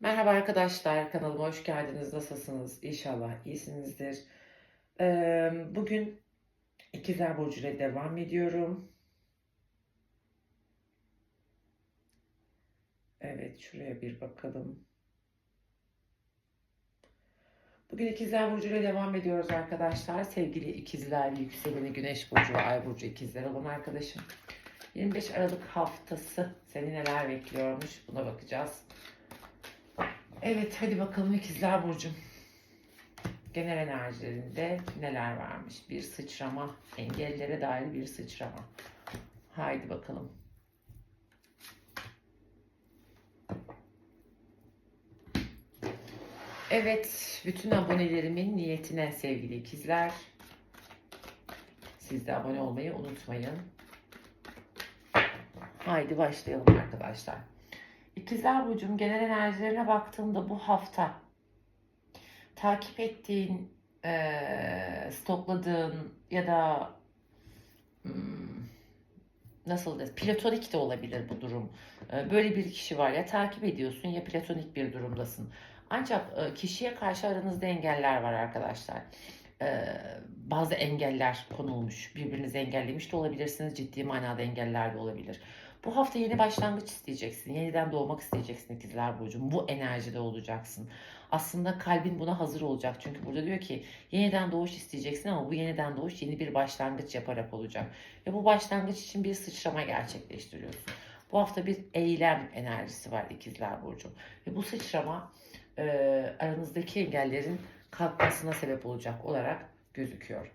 Merhaba arkadaşlar, kanalıma hoş geldiniz. Nasılsınız? İnşallah iyisinizdir. Bugün İkizler Burcu ile devam ediyorum. Evet, şuraya bir bakalım. Bugün İkizler Burcu ile devam ediyoruz arkadaşlar. Sevgili İkizler, Yükseleni, Güneş Burcu ve Ay Burcu İkizler olan arkadaşım. 25 Aralık haftası seni neler bekliyormuş buna bakacağız. Evet hadi bakalım ikizler burcum. Genel enerjilerinde neler varmış? Bir sıçrama, engellere dair bir sıçrama. Haydi bakalım. Evet, bütün abonelerimin niyetine sevgili ikizler. Siz de abone olmayı unutmayın. Haydi başlayalım arkadaşlar. İkizler Burcu'nun genel enerjilerine baktığımda bu hafta takip ettiğin, eee, stokladığın ya da hmm, nasıl desem platonik de olabilir bu durum. Eee, Böyle bir kişi var ya takip ediyorsun ya platonik bir durumdasın. Ancak e, kişiye karşı aranızda engeller var arkadaşlar. Eee, Bazı engeller konulmuş. Birbirinizi engellemiş de olabilirsiniz. Ciddi manada engeller de olabilir. Bu hafta yeni başlangıç isteyeceksin. Yeniden doğmak isteyeceksin ikizler burcu. Bu enerjide olacaksın. Aslında kalbin buna hazır olacak. Çünkü burada diyor ki yeniden doğuş isteyeceksin ama bu yeniden doğuş yeni bir başlangıç yaparak olacak. Ve bu başlangıç için bir sıçrama gerçekleştiriyorsun. Bu hafta bir eylem enerjisi var ikizler burcu. Ve bu sıçrama e, aranızdaki engellerin kalkmasına sebep olacak olarak gözüküyor.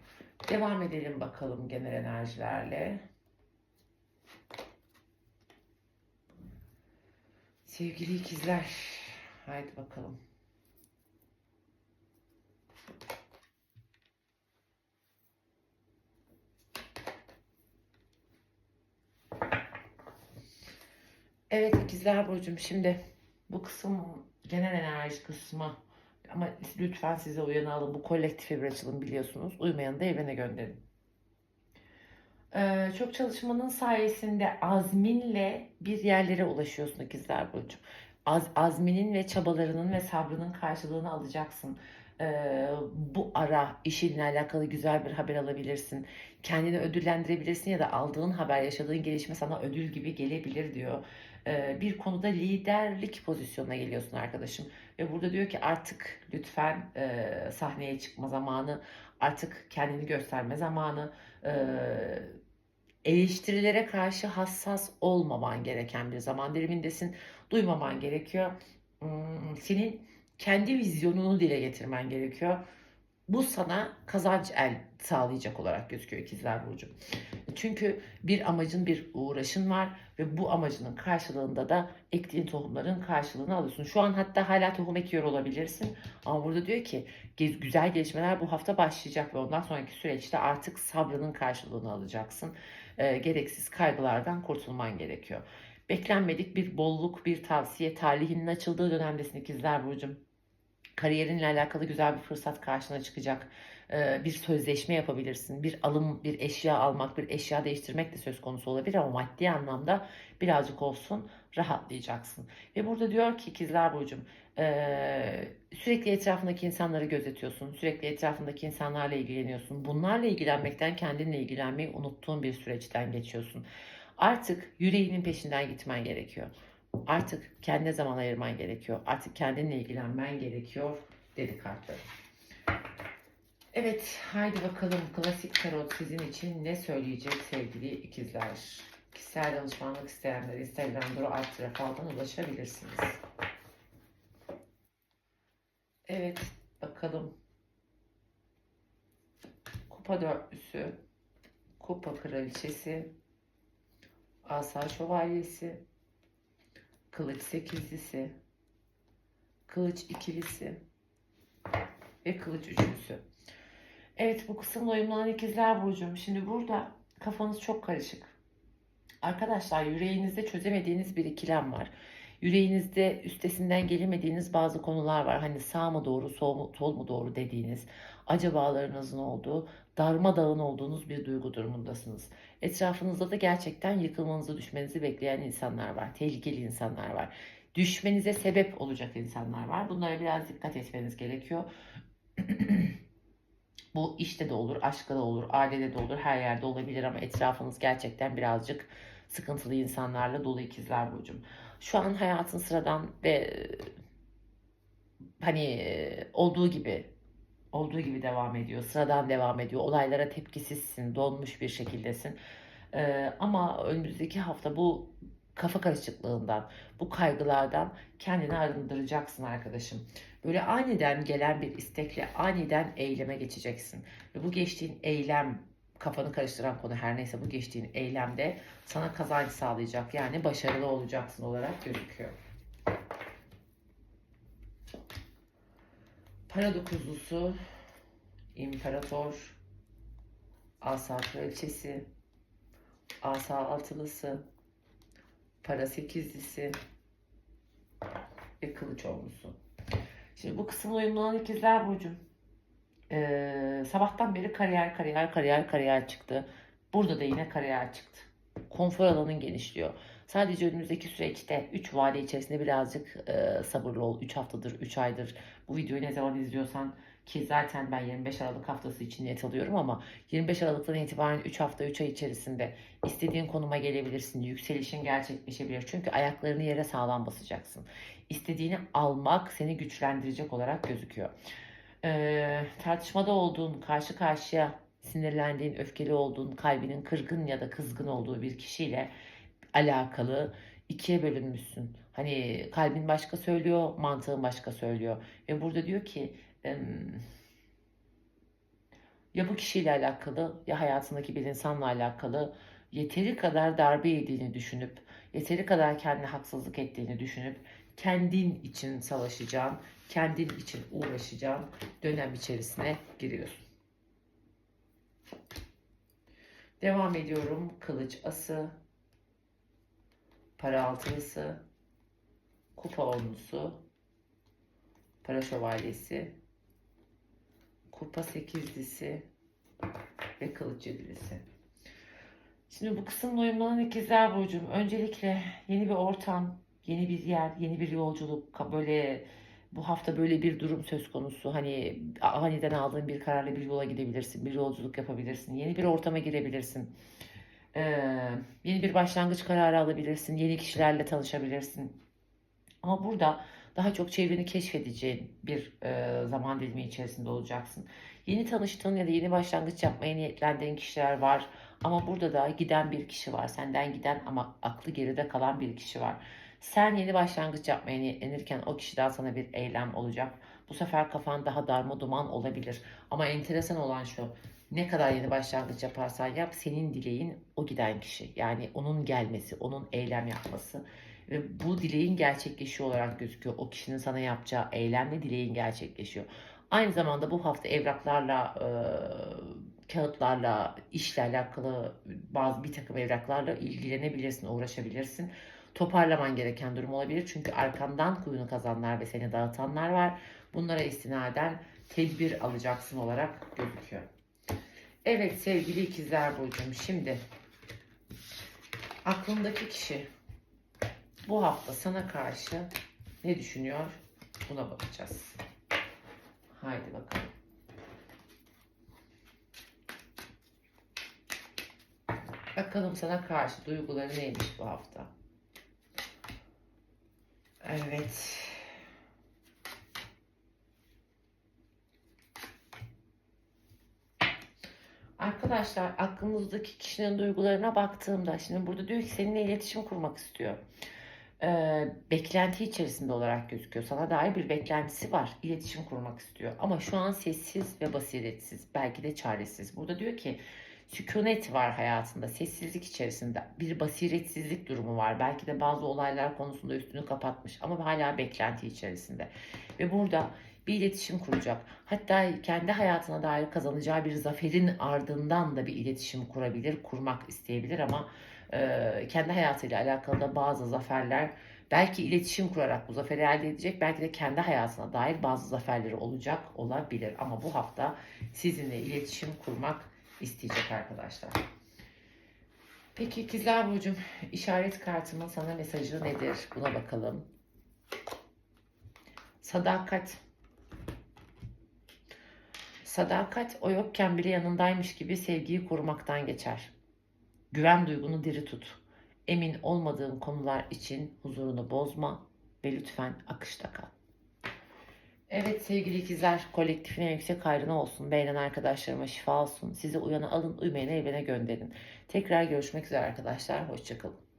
Devam edelim bakalım genel enerjilerle. Sevgili ikizler, haydi bakalım. Evet ikizler burcum şimdi bu kısım genel enerji kısmı ama lütfen size uyanalım bu kolektif evre açılım biliyorsunuz. Uymayanı da evine gönderin. Ee, çok çalışmanın sayesinde azminle bir yerlere ulaşıyorsun ikizler burcu. Az, azminin ve çabalarının ve sabrının karşılığını alacaksın. Bu ara işinle alakalı güzel bir haber alabilirsin. Kendini ödüllendirebilirsin ya da aldığın haber, yaşadığın gelişme sana ödül gibi gelebilir diyor. Bir konuda liderlik pozisyonuna geliyorsun arkadaşım. Ve burada diyor ki artık lütfen sahneye çıkma zamanı, artık kendini gösterme zamanı. Eleştirilere karşı hassas olmaman gereken bir zaman dilimindesin. Duymaman gerekiyor. Hmm, Senin kendi vizyonunu dile getirmen gerekiyor. Bu sana kazanç el sağlayacak olarak gözüküyor ikizler burcu. Çünkü bir amacın bir uğraşın var ve bu amacının karşılığında da ektiğin tohumların karşılığını alıyorsun. Şu an hatta hala tohum ekiyor olabilirsin ama burada diyor ki "Gez- güzel gelişmeler bu hafta başlayacak ve ondan sonraki süreçte artık sabrının karşılığını alacaksın. Ee, gereksiz kaygılardan kurtulman gerekiyor. Beklenmedik bir bolluk, bir tavsiye, talihinin açıldığı dönemdesin ikizler burcum kariyerinle alakalı güzel bir fırsat karşına çıkacak. Ee, Bir sözleşme yapabilirsin. Bir alım, bir eşya almak, bir eşya değiştirmek de söz konusu olabilir ama maddi anlamda birazcık olsun rahatlayacaksın. Ve burada diyor ki ikizler burcum ee, sürekli etrafındaki insanları gözetiyorsun. Sürekli etrafındaki insanlarla ilgileniyorsun. Bunlarla ilgilenmekten kendinle ilgilenmeyi unuttuğun bir süreçten geçiyorsun. Artık yüreğinin peşinden gitmen gerekiyor. Artık kendine zaman ayırman gerekiyor. Artık kendinle ilgilenmen gerekiyor dedi kartlar. Evet, haydi bakalım klasik tarot sizin için ne söyleyecek sevgili ikizler? Kişisel danışmanlık isteyenler Instagram Duru alt ulaşabilirsiniz. Evet, bakalım. Kupa dörtlüsü, kupa kraliçesi, asa şövalyesi, kılıç sekizlisi, kılıç ikilisi ve kılıç üçlüsü. Evet bu kısımla uyumlanan ikizler burcum. Şimdi burada kafanız çok karışık. Arkadaşlar yüreğinizde çözemediğiniz bir ikilem var. Yüreğinizde üstesinden gelemediğiniz bazı konular var. Hani sağ mı doğru, sol mu, sol mu doğru dediğiniz, acabalarınızın olduğu, darmadağın olduğunuz bir duygu durumundasınız. Etrafınızda da gerçekten yıkılmanızı, düşmenizi bekleyen insanlar var. Tehlikeli insanlar var. düşmenize sebep olacak insanlar var. Bunlara biraz dikkat etmeniz gerekiyor. Bu işte de olur, aşkta da olur, ailede de olur, her yerde olabilir ama etrafınız gerçekten birazcık sıkıntılı insanlarla dolu ikizler burcum. Şu an hayatın sıradan ve hani olduğu gibi olduğu gibi devam ediyor. Sıradan devam ediyor. Olaylara tepkisizsin, donmuş bir şekildesin. Ee, ama önümüzdeki hafta bu kafa karışıklığından, bu kaygılardan kendini arındıracaksın arkadaşım. Böyle aniden gelen bir istekle aniden eyleme geçeceksin. Ve bu geçtiğin eylem kafanı karıştıran konu her neyse bu geçtiğin eylemde sana kazanç sağlayacak. Yani başarılı olacaksın olarak gözüküyor. Para dokuzlusu, imparator, asa kraliçesi, asa altılısı, para sekizlisi ve kılıç olmusu. Şimdi bu kısımla uyumlanan ikizler burcum. Ee, sabahtan beri kariyer, kariyer, kariyer, kariyer çıktı. Burada da yine kariyer çıktı. Konfor alanın genişliyor. Sadece önümüzdeki süreçte 3 vade içerisinde birazcık e, sabırlı ol. 3 haftadır, 3 aydır bu videoyu ne zaman izliyorsan ki zaten ben 25 Aralık haftası için niyet alıyorum ama 25 Aralık'tan itibaren 3 hafta 3 ay içerisinde istediğin konuma gelebilirsin. Yükselişin gerçekleşebilir. Çünkü ayaklarını yere sağlam basacaksın. İstediğini almak seni güçlendirecek olarak gözüküyor. Ee, tartışmada olduğun, karşı karşıya sinirlendiğin, öfkeli olduğun, kalbinin kırgın ya da kızgın olduğu bir kişiyle alakalı ikiye bölünmüşsün. Hani kalbin başka söylüyor, mantığın başka söylüyor. Ve burada diyor ki ya bu kişiyle alakalı ya hayatındaki bir insanla alakalı yeteri kadar darbe yediğini düşünüp, yeteri kadar kendine haksızlık ettiğini düşünüp kendin için savaşacağın, kendin için uğraşacağın dönem içerisine giriyorsun. Devam ediyorum. Kılıç ası, para altılısı, kupa onlusu, para şövalyesi, kupa sekizlisi ve kılıç yedilisi. Şimdi bu kısımla uyumlanan ikizler burcum. Öncelikle yeni bir ortam, yeni bir yer, yeni bir yolculuk, böyle bu hafta böyle bir durum söz konusu. Hani aniden aldığın bir kararla bir yola gidebilirsin, bir yolculuk yapabilirsin, yeni bir ortama girebilirsin. Ee, yeni bir başlangıç kararı alabilirsin, yeni kişilerle tanışabilirsin. Ama burada daha çok çevreni keşfedeceğin bir e, zaman dilimi içerisinde olacaksın. Yeni tanıştığın ya da yeni başlangıç yapmaya niyetlendiğin kişiler var. Ama burada da giden bir kişi var. Senden giden ama aklı geride kalan bir kişi var. Sen yeni başlangıç yapmaya niyetlenirken o kişiden sana bir eylem olacak. Bu sefer kafan daha darma duman olabilir. Ama enteresan olan şu. Ne kadar yeni başlangıç yaparsan yap senin dileğin o giden kişi. Yani onun gelmesi, onun eylem yapması. Ve bu dileğin gerçekleşiyor olarak gözüküyor. O kişinin sana yapacağı eylemle dileğin gerçekleşiyor. Aynı zamanda bu hafta evraklarla, e, kağıtlarla, işle alakalı bazı bir takım evraklarla ilgilenebilirsin, uğraşabilirsin. Toparlaman gereken durum olabilir. Çünkü arkandan kuyunu kazanlar ve seni dağıtanlar var. Bunlara istinaden tedbir alacaksın olarak gözüküyor. Evet sevgili ikizler burcum şimdi aklındaki kişi bu hafta sana karşı ne düşünüyor? Buna bakacağız. Haydi bakalım. Bakalım sana karşı duyguları neymiş bu hafta? Evet. Arkadaşlar aklınızdaki kişinin duygularına baktığımda şimdi burada diyor ki seninle iletişim kurmak istiyor. Ee, beklenti içerisinde olarak gözüküyor. Sana dair bir beklentisi var. İletişim kurmak istiyor. Ama şu an sessiz ve basiretsiz. Belki de çaresiz. Burada diyor ki sükunet var hayatında. Sessizlik içerisinde. Bir basiretsizlik durumu var. Belki de bazı olaylar konusunda üstünü kapatmış. Ama hala beklenti içerisinde. Ve burada bir iletişim kuracak. Hatta kendi hayatına dair kazanacağı bir zaferin ardından da bir iletişim kurabilir, kurmak isteyebilir ama e, kendi hayatıyla alakalı da bazı zaferler belki iletişim kurarak bu zaferi elde edecek, belki de kendi hayatına dair bazı zaferleri olacak olabilir. Ama bu hafta sizinle iletişim kurmak isteyecek arkadaşlar. Peki ikizler burcum işaret kartımın sana mesajı nedir? Buna bakalım. Sadakat. Sadakat o yokken bile yanındaymış gibi sevgiyi korumaktan geçer. Güven duygunu diri tut. Emin olmadığın konular için huzurunu bozma ve lütfen akışta kal. Evet sevgili ikizler, kolektifine yüksek hayrına olsun. Beğenen arkadaşlarıma şifa olsun. Sizi uyana alın, uymayana evine gönderin. Tekrar görüşmek üzere arkadaşlar. Hoşçakalın.